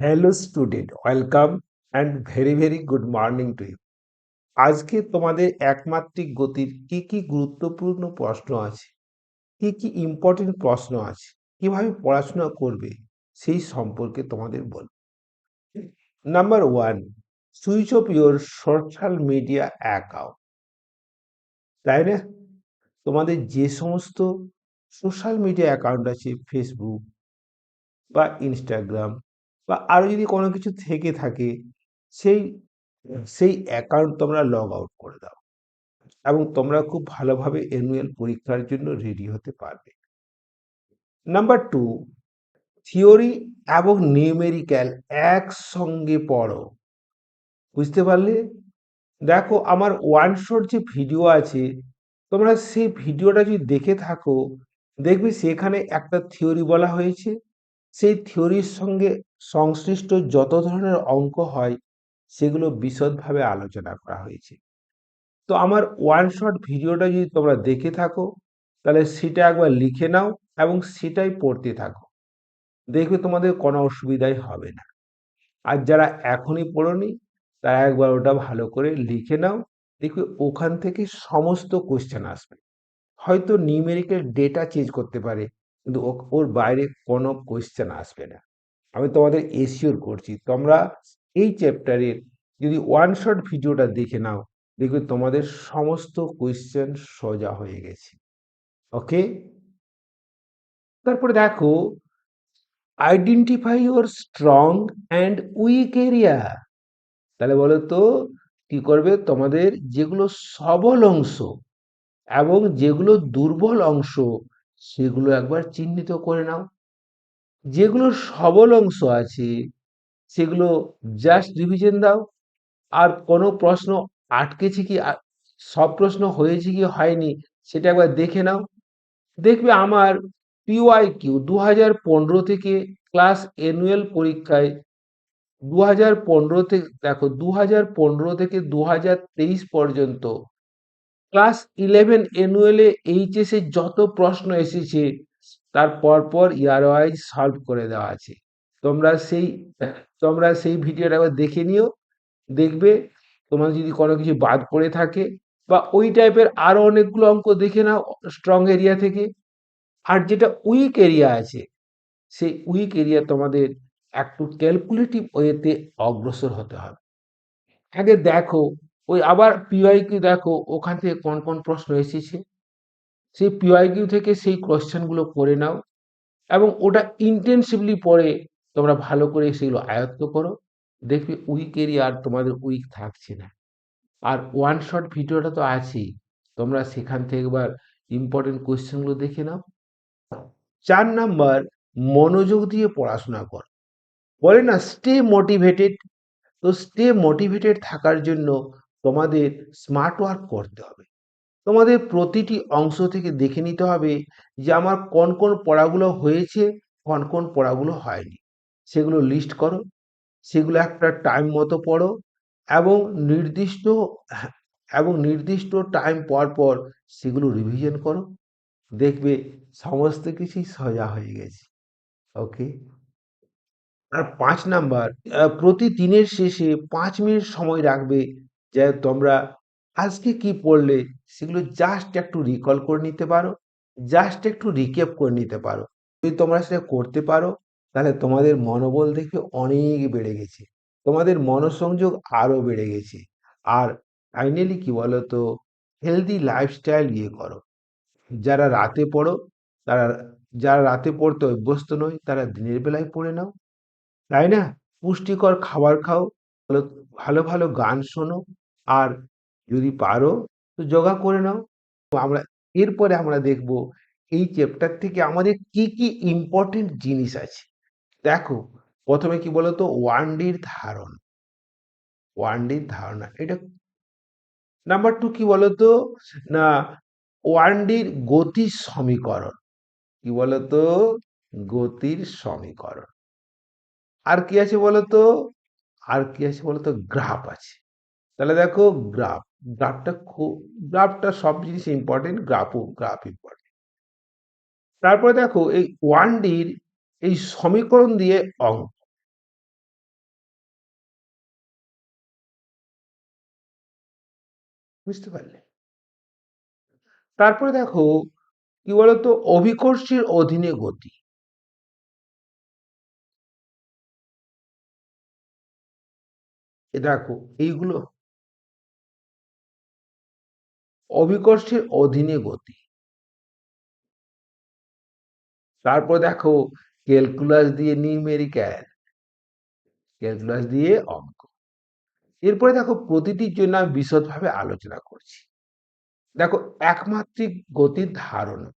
Hello student welcome and very very good morning to you আজকে তোমাদের একমাত্রিক গতির কি কি গুরুত্বপূর্ণ প্রশ্ন আছে? কি কি ইম্পর্টেন্ট প্রশ্ন আছে? কীভাবে পড়াশোনা করবে? সেই সম্পর্কে তোমাদের বল number one switch off your social media account তাই না? তোমাদের যে সমস্ত সোশ্যাল মিডিয়া অ্যাকাউন্ট আছে ফেসবুক বা ইনস্টাগ্রাম বা আরও যদি কোনো কিছু থেকে থাকে, সেই সেই অ্যাকাউন্ট তোমরা লগ আউট করে দাও এবং তোমরা খুব ভালোভাবে অ্যানুয়াল পরীক্ষার জন্য রেডি হতে পারবে। নাম্বার টু থিওরি এবং নিউমেরিক্যাল একসঙ্গে পড়ো। বুঝতে পারলে? দেখো আমার ওয়ান শট যে ভিডিও আছে, তোমরা সেই ভিডিওটা যদি দেখে থাকো, দেখবে সেখানে একটা থিওরি বলা হয়েছে। সেই থিওরির সঙ্গে সংশ্লিষ্ট যত ধরনের অঙ্ক হয়, সেগুলো বিশদভাবে আলোচনা করা হয়েছে। তো আমার ওয়ান শট ভিডিওটা যদি তোমরা দেখে থাকো, তাহলে সেটা একবার লিখে নাও এবং সেটাই পড়তে থাকো। দেখবে তোমাদের কোনো অসুবিধাই হবে না। আর যারা এখনই পড়োনি, তারা একবার ওটা ভালো করে লিখে নাও, দেখবে ওখান থেকে সমস্ত কোশ্চেন আসবে। হয়তো নিউমেরিক্যাল ডেটা চেঞ্জ করতে পারে কিন্তু ওর বাইরে কোনো কোয়েশ্চেন আসবে না। আমি তোমাদের এসিওর করছি, তোমরা এই চ্যাপ্টারের যদি ওয়ান শট ভিডিওটা দেখে নাও, দেখবে তোমাদের সমস্ত কোয়েশ্চেন সোজা হয়ে গেছে। ওকে তারপরে দেখো identify your strong and weak area তাহলে বলো তো, কি করবে? তোমাদের যেগুলো সবল অংশ এবং যেগুলো দুর্বল অংশ সেগুলো একবার চিহ্নিত করে নাও। যেগুলো সবল অংশ আছে, সেগুলো জাস্ট রিভিশন দাও। আর কোনো প্রশ্ন আটকেছে কি সব প্রশ্ন হয়েছে কি, হয়নি, সেটা একবার দেখে নাও। দেখবে আমার পিওয়াই কিউ দু হাজার পনেরো থেকে ক্লাস অ্যানুয়াল পরীক্ষায় দু হাজার পনেরো থেকে, দেখো দু হাজার পনেরো থেকে দু হাজার তেইশ পর্যন্ত ক্লাস ইলেভেন অ্যানুয়ালে এইচএসে যত প্রশ্ন এসেছে, তার পরপর ইয়ার ওয়াইজ সলভ করে দেওয়া আছে। তোমরা সেই তোমরা সেই ভিডিওটা একবার দেখে নিও, দেখবে তোমার যদি কোনো কিছু বাদ পড়ে থাকে বা ওই টাইপের আরও অনেকগুলো অঙ্ক দেখে নাও স্ট্রং এরিয়া থেকে। আর যেটা উইক এরিয়া আছে, সেই উইক এরিয়া তোমাদের একটু ক্যালকুলেটিভ ওয়েতে অগ্রসর হতে হবে। আগে দেখো ওই আবার পিওয়াইকিউ দেখো, ওখান থেকে কোন কোন প্রশ্ন এসেছে? সেই পিওয়াইকিউ থেকে সেই কোয়েশ্চেনগুলো করে নাও এবং ওটা ইন্টেন্সিভলি পড়ে তোমরা ভালো করে সেগুলো আয়ত্ত করো। দেখবে উইক এরিয়া আর তোমাদের উইক থাকছে না। আর ওয়ান শট ভিডিওটা তো আছেই। তোমরা সেখান থেকে একবার ইম্পর্টেন্ট কোয়েশ্চেনগুলো দেখে নাও। চার নাম্বার, মনোযোগ দিয়ে পড়াশোনা কর। বলে না স্টে মোটিভেটেড তো স্টে মোটিভেটেড থাকার জন্য তোমাদের স্মার্ট ওয়ার্ক করতে হবে। তোমাদের প্রতিটি অংশ থেকে দেখে নিতে হবে যে আমার কোন কোন পড়াগুলো হয়েছে, কোন কোন পড়াগুলো হয়নি। সেগুলো লিস্ট করো, সেগুলো একটা টাইম মতো পড়ো এবং নির্দিষ্ট এবং নির্দিষ্ট টাইম পর পর সেগুলো রিভিশন করো। দেখবে সমস্ত কিছুই সোজা হয়ে গেছে। ওকে আর পাঁচ নাম্বার প্রতি দিনের শেষে পাঁচ মিনিট সময় রাখবে যে তোমরা আজকে কি পড়লে সেগুলো জাস্ট একটু রিকল করে নিতে পারো জাস্ট একটু রিক্যাপ করে নিতে পারো। যদি তোমরা সেটা করতে পারো, তাহলে তোমাদের মনোবল দেখবে অনেক বেড়ে গেছে। তোমাদের মনোসংযোগ আরও বেড়ে গেছে। আর ফাইনালি কি বলো তো হেলদি লাইফস্টাইল ইয়ে করো। যারা রাতে পড়ো, তারা, যারা রাতে পড়তে অভ্যস্ত নয়, তারা দিনের বেলায় পড়ে নাও। তাই না? পুষ্টিকর খাবার খাও ভালো ভালো ভালো গান শোনো। আর যদি পারো, তো যোগা করে নাও। আমরা, এরপরে আমরা দেখব এই চ্যাপ্টার থেকে আমাদের কি কি ইম্পর্টেন্ট জিনিস আছে। দেখো, প্রথমে কি বলতো? ওয়ান ডির ধারণ। ওয়ান ডির ধারণা। এটা নাম্বার টু কি বলতো? না ওয়ান ডির গতির সমীকরণ। কি বলতো? গতির সমীকরণ। আর কি আছে বলতো? আর কি আছে বলতো? গ্রাফ আছে। তাহলে দেখো গ্রাফ, গ্রাফটা খুব গ্রাফটা সব জিনিস ইম্পর্টেন্ট গ্রাফও, গ্রাফ ইম্পর্টেন্ট তারপরে দেখো এই ওয়ান ডির এই সমীকরণ দিয়ে অঙ্ক। বুঝতে পারলে? তারপরে দেখো কি বলতো? অভিকর্ষীর অধীনে গতি। দেখো, এইগুলো অভিকর্ষের অধীনে গতি। তারপর দেখো ক্যালকুলাস দিয়ে নিউমেরিক্যাল ক্যালকুলাস দিয়ে অঙ্ক। এরপরে দেখো, প্রতিটির জন্য আমি বিশদভাবে আলোচনা করছি। দেখো, একমাত্রিক গতির ধারণা।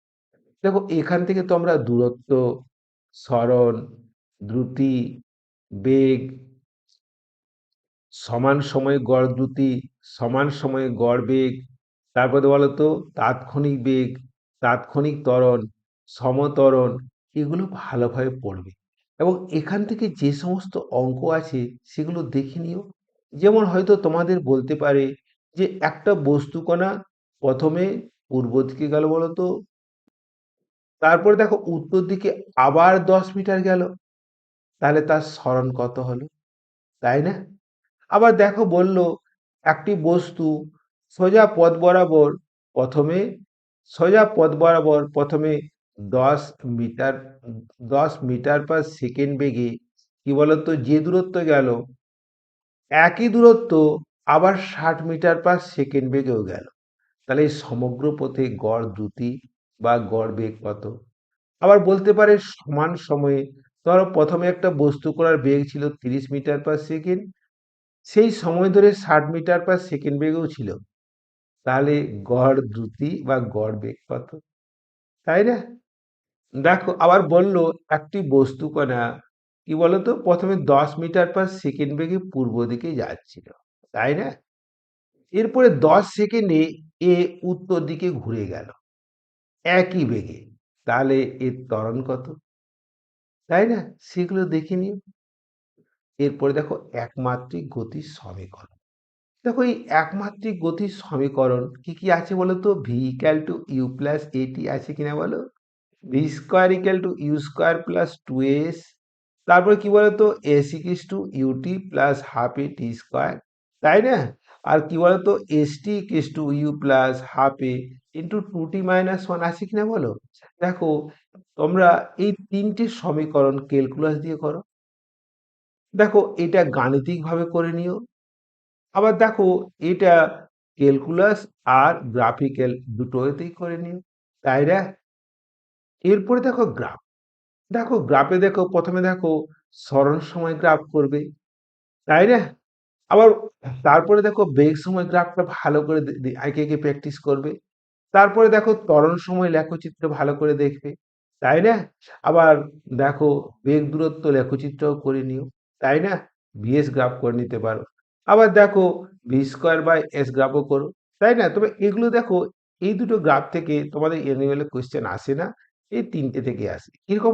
দেখো, এখান থেকে তোমরা দূরত্ব, স্মরণ, দ্রুতি, বেগ সমান সময়ে গড় দ্রুতি, সমান সময়ে গড় বেগ, তারপরে বলো তো তাৎক্ষণিক বেগ, তাৎক্ষণিক ত্বরণ, সমতরণ, এগুলো ভালোভাবে পড়বে। এবং এখান থেকে যে সমস্ত অঙ্ক আছে সেগুলো দেখে নিও। যেমন হয়তো তোমাদের বলতে পারে যে একটা বস্তুকণা প্রথমে পূর্ব দিকে গেল বলো তো তারপরে দেখো উত্তর দিকে আবার দশ মিটার গেল, তাহলে তার স্মরণ কত হলো? তাই না? আবার দেখো বলল, একটি বস্তু সোজা পথ বরাবর প্রথমে, সোজা পথ বরাবর প্রথমে দশ মিটার দশ মিটার পার সেকেন্ড বেগে কি বলতো, যে দূরত্ব গেল, একই দূরত্ব আবার ষাট মিটার পার সেকেন্ড বেগেও গেল। তাহলে এই সমগ্র পথে গড় দ্রুতি বা গড় বেগ কত? আবার বলতে পারে সমান সময়ে, ধরো প্রথমে একটা বস্তু করার বেগ ছিল তিরিশ মিটার পার সেকেন্ড সেই সময় ধরে ষাট মিটার পার সেকেন্ড বেগেও ছিল। তাহলে গড় দ্রুতি বা গড় বেগ কত? তাই না? দেখো, আবার বলল একটি বস্তু কণা কি বলতো? প্রথমে দশ মিটার পার সেকেন্ড বেগে পূর্ব দিকে যাচ্ছিল, তাই না? এরপরে দশ সেকেন্ডে এ উত্তর দিকে ঘুরে গেল, একই বেগে। তাহলে এর ত্বরণ কত? তাই না? সেগুলো দেখে নিও। এরপরে দেখো একমাত্রিক গতির সমীকরণ। দেখো এই একমাত্রিক গতির সমীকরণ কি কি আছে বলো তো? V equal to u plus a t আছে কিনা বলো? V square equal to u square plus two s তারপরে কি বলতো s equals two u t plus half a t square তাই না? আর কি বলতো s t equals two u plus half a into two t minus one আছে কিনা বলো? দেখো, তোমরা এই তিনটি সমীকরণ ক্যালকুলাস দিয়ে করো। দেখো, এটা গাণিতিকভাবে করে নিও। আবার দেখো, এটা ক্যালকুলাস আর গ্রাফিক্যাল দুটোতেই করে নিও। তাই না? এরপরে দেখো গ্রাফ দেখো গ্রাফে দেখো, প্রথমে দেখো স্মরণ সময় গ্রাফ করবে। তাই না? আবার তারপরে দেখো, বেগ সময় গ্রাফটা ভালো করে একে একে প্র্যাকটিস করবে। তারপরে দেখো তরণ সময় লেখচিত্র ভালো করে দেখবে। তাই না? আবার দেখো, বেগ দূরত্ব লেখচিত্রও করে নিও। তাই না? ভিএস গ্রাফ করে নিতে পারো। আবার দেখো ভি স্কোয়ার বাই এস গ্রাফও করো, তাই না? তবে এগুলো দেখো, এই দুটো গ্রাফ থেকে তোমাদের অ্যানুয়ালে কোয়েশ্চেন আসে না, এই তিনটে থেকে আসে। এরকম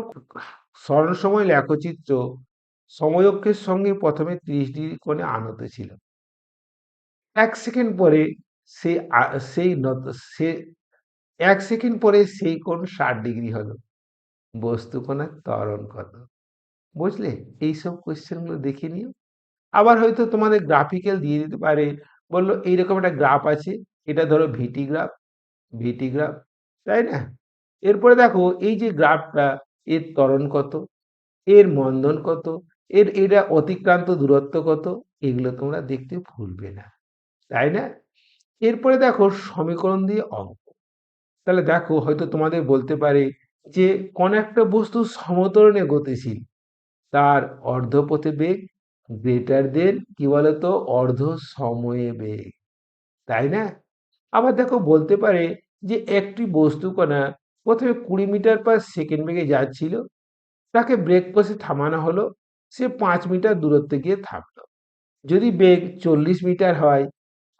স্মরণ সময় লেখচিত্র সময়ক্ষের সঙ্গে প্রথমে ত্রিশ ডিগ্রি কোণে আনত ছিল। এক সেকেন্ড পরে সে সেই সে, এক সেকেন্ড পরে সেই কোণ ষাট ডিগ্রি হলো। বস্তু কোণার ত্বরণ কত? বুঝলে? এইসব কোয়েশ্চেনগুলো দেখে নিও। আবার হয়তো তোমাদের গ্রাফিক্যাল দিয়ে দিতে পারে। বলল, এইরকম একটা গ্রাফ আছে। এটা ধরো ভিটি গ্রাফ ভিটি গ্রাফ তাই না? এরপরে দেখো, এই যে গ্রাফটা এর ত্বরণ কত? এর মন্দন কত? এর এটা অতিক্রান্ত দূরত্ব কত? এগুলো তোমরা দেখতে ভুলবে না। তাই না? এরপরে দেখো, সমীকরণ দিয়ে অঙ্ক। তাহলে দেখো, হয়তো তোমাদের বলতে পারে যে কোন একটা বস্তু সমতরণে গতিশীল। তার অর্ধপথে বেগ গ্রেটার দেন কি বলতো? অর্ধ সময়ে বেগ। তাই না? আবার দেখো বলতে পারে যে একটি বস্তু কণা প্রথমে কুড়ি মিটার পার সেকেন্ড বেগে যাচ্ছিল, তাকে ব্রেক কষে থামানো হলো, সে পাঁচ মিটার দূরত্বে গিয়ে থামলো। যদি বেগ চল্লিশ মিটার হয়,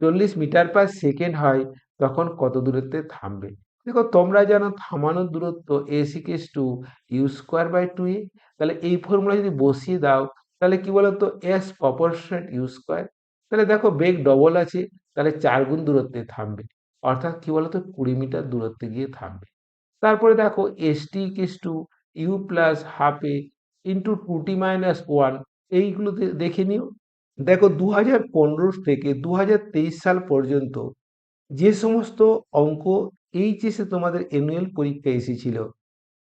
চল্লিশ মিটার পার সেকেন্ড হয়, তখন কত দূরত্বে থামবে? দেখো, তোমরা জানো থামানোর দূরত্ব এ সিকেস to u square by two a তাহলে এই ফর্মুলা যদি বসিয়ে দাও, তাহলে কি বলতো? এস প্রপোর্শনেট ইউ স্কোয়ার তাহলে দেখো, বেগ ডবল আছে, তাহলে চার গুণ দূরত্বে থামবে। অর্থাৎ কি বলতো? কুড়ি মিটার দূরত্বে গিয়ে থামবে। তারপরে দেখো s t case to u plus half a into two t minus one এইগুলো দেখে নিও। দেখো দু হাজার পনেরো থেকে দু হাজার তেইশ সাল পর্যন্ত যে সমস্ত অঙ্ক এইচএসে তোমাদের অ্যানুয়াল পরীক্ষা এসেছিল,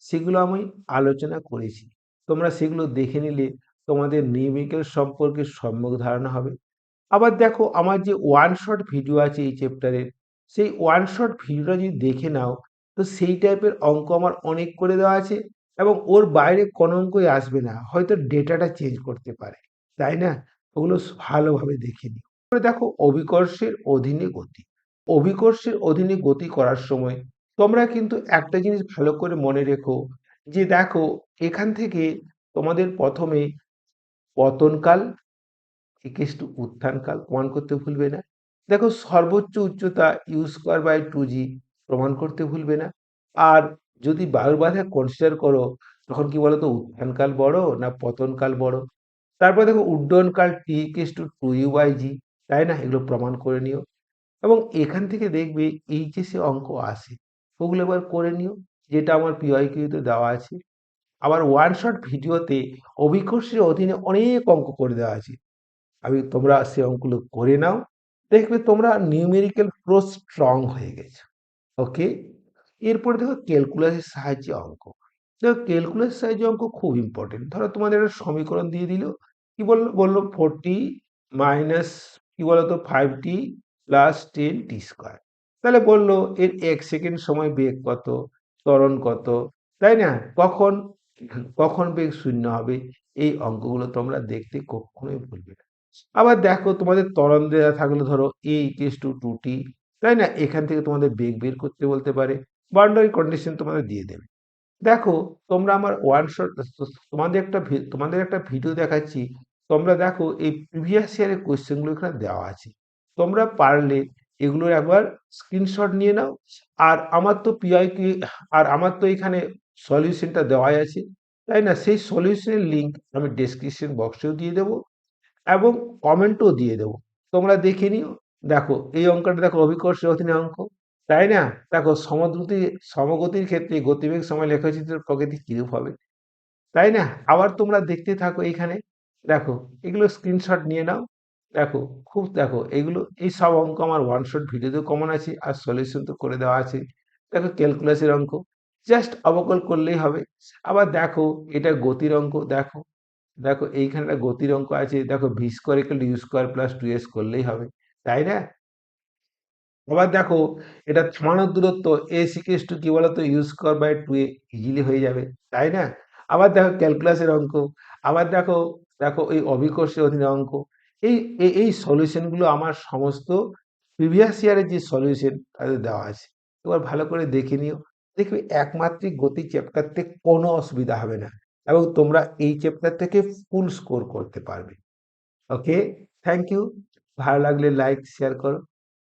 সেগুলো আমি আলোচনা করেছি। তোমরা সেগুলো দেখে নিলে তোমাদের নিউমেরিক্যাল সম্পর্কে সম্যক ধারণা হবে। আবার দেখো, আমার যে ওয়ান শট ভিডিও আছে এই চ্যাপ্টারের সেই ওয়ান শট ভিডিওটা যদি দেখে নাও, তো সেই টাইপের অঙ্ক আমার অনেক করে দেওয়া আছে এবং ওর বাইরে কোনো অঙ্কই আসবে না, হয়তো ডেটাটা চেঞ্জ করতে পারে, তাই না? ওগুলো ভালোভাবে দেখে নিও। দেখো, অভিকর্ষের অধীনে গতি। অভিকর্ষের অধীনে গতি করার সময় তোমরা কিন্তু একটা জিনিস ভালো করে মনে রেখো যে দেখো এখান থেকে তোমাদের প্রথমে পতনকাল ইকেস টু উত্থানকাল প্রমাণ করতে ভুলবে না। দেখো সর্বোচ্চ উচ্চতা u square by two g প্রমাণ করতে ভুলবে না। আর যদি বায়ুর বাধা কনসিডার করো, তখন কি বলতো? উত্থানকাল বড় না পতনকাল বড়? তারপর দেখো উড্ডয়নকাল t case to two u by g তাই না? এগুলো প্রমাণ করে নিও। এবং এখান থেকে দেখবে এইচএসে অঙ্ক আসে ওগুলো এবার করে নিও। যেটা আমার পিওয়াইকিউতে দেওয়া আছে। আবার ওয়ান শট ভিডিওতে অভিকর্ষের অধীনে অনেক অঙ্ক করে দেওয়া আছে। আমি তোমরা সে অঙ্কগুলো করে নাও। দেখবে তোমরা নিউমেরিক্যাল প্রো স্ট্রং হয়ে গেছো। ওকে এরপরে দেখো ক্যালকুলাসের সাহায্যে অঙ্ক। দেখো ক্যালকুলাসের সাহায্যে অঙ্ক খুব ইম্পর্টেন্ট ধরো তোমাদের একটা সমীকরণ দিয়ে দিল। কি বলল? বলল ফোরটি মাইনাস কি বলতো? Five t plus ten t square তাহলে বলল, এর এক সেকেন্ড সময় বেগ কত? ত্বরণ কত? তাই না? কখন? কখন বেগ শূন্য হবে? এই অঙ্কগুলো তোমরা দেখতে কখনোই ভুলবে না। আবার দেখো, তোমাদের ত্বরণ দেওয়া থাকলে ধরো এ ইকেস টু টু টি তাই না? এখান থেকে তোমাদের বেগ বের করতে বলতে পারে। বাউন্ডারি কন্ডিশন তোমাদের দিয়ে দেবে। দেখো, তোমরা আমার ওয়ান শট তোমাদের একটা তোমাদের একটা ভিডিও দেখাচ্ছি। তোমরা দেখো, এই প্রিভিয়াস ইয়ারের কোয়েশ্চেনগুলো এখানে দেওয়া আছে। তোমরা পারলে এগুলোর একবার স্ক্রিনশট নিয়ে নাও। আর আমার তো পিআইকিউ আর আমার তো এখানে সলিউশনটা দেওয়াই আছে। তাই না? সেই সলিউশনের লিঙ্ক আমি ডেসক্রিপশন বক্সেও দিয়ে দেবো এবং কমেন্টও দিয়ে দেবো। তোমরা দেখে নিও। দেখো, এই অঙ্কটা দেখো অভিকর্ষের অধীনে অঙ্ক। তাই না? দেখো, সমদ্রুতি, সমগতির ক্ষেত্রে গতিবেগ সময় লেখচিত্রের প্রকৃতি কিরূপ হবে? তাই না? আবার তোমরা দেখতে থাকো এইখানে দেখো, এগুলো স্ক্রিনশট নিয়ে নাও। দেখো, খুব দেখো, এগুলো, এই সব অঙ্ক আমার ওয়ান শট ভিডিওতেও কমন আছে, আর সলিউশন তো করে দেওয়া আছে। দেখো ক্যালকুলাসের অঙ্ক জাস্ট অবকল করলেই হবে। আবার দেখো, এটা গতির অঙ্ক, দেখো দেখো, এইখানে একটা গতির অঙ্ক আছে, দেখো v square equal u square plus two s করলেই হবে, তাই না? আবার দেখো, এটা থামানোর দূরত্ব এ সিকেস টু কি বলতো u square by two a easily হয়ে যাবে, তাই না? আবার দেখো ক্যালকুলাসের অঙ্ক, আবার দেখো দেখো, এই অভিকর্ষের অধীনে অঙ্ক এই এই সলিউশনগুলো আমার সমস্ত প্রিভিয়াস ইয়ারের যে সলিউশন তাদের দেওয়া আছে। এবার ভালো করে দেখে নিও। দেখবে একমাত্রিক গতি চ্যাপ্টার থেকে কোনো অসুবিধা হবে না এবং তোমরা এই চ্যাপ্টার থেকে ফুল স্কোর করতে পারবে। ওকে থ্যাংক ইউ ভালো লাগলে লাইক শেয়ার করো।